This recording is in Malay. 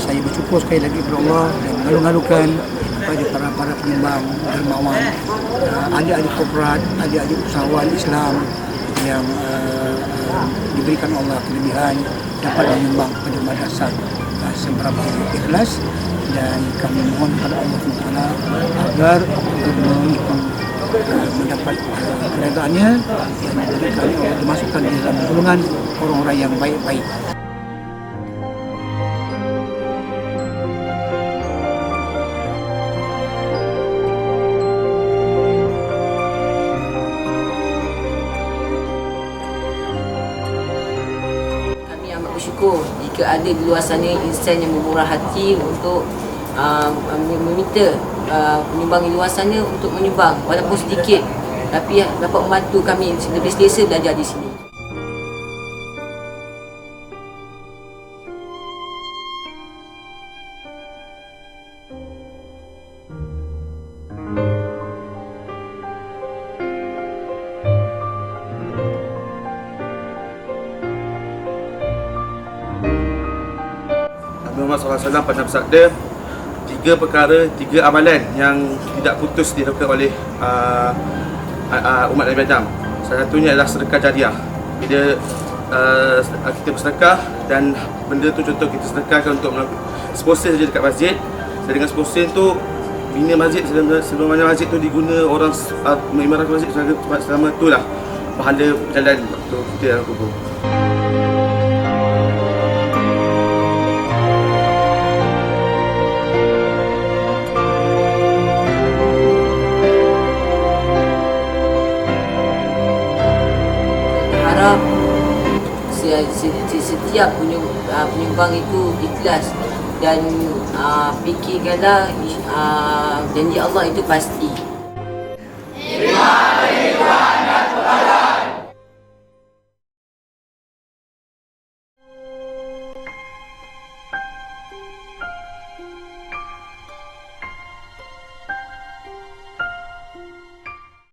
saya bersyukur sekali lagi kepada Allah dan mengalu-alukan kepada para para penyumbang dermawan, uh, ahli-ahli korporat, ahli-ahli usahawan Islam yang uh, uh, diberikan Allah kelebihan dapat menyumbang kepada madrasah uh, seberapa ikhlas dan kami mohon kepada Allah Taala agar mengikut uh, mendapat uh, keredaannya dan diberikan dimasukkan di dalam golongan orang-orang yang baik-baik. Bersyukur jika ada di luar sana insan yang bermurah hati untuk uh, meminta uh, penyumbang di luar sana untuk menyumbang walaupun sedikit tapi dapat membantu kami lebih selesa belajar di sini. Muhammad SAW pernah bersabda tiga perkara, tiga amalan yang tidak putus dilakukan oleh uh, uh, umat Nabi Adam. Salah satunya adalah sedekah jariah. Bila uh, kita bersedekah dan benda tu contoh kita sedekahkan untuk melakukan sponsor saja dekat masjid dan dengan sponsor tu bina masjid selama, selama mana masjid tu diguna orang uh, mengimarahkan masjid selama, selama tu lah pahala berjalan waktu kita dalam kubur. Harap se- se- se- setiap uh, penyumbang itu ikhlas dan uh, fikirkanlah uh, janji Allah itu pasti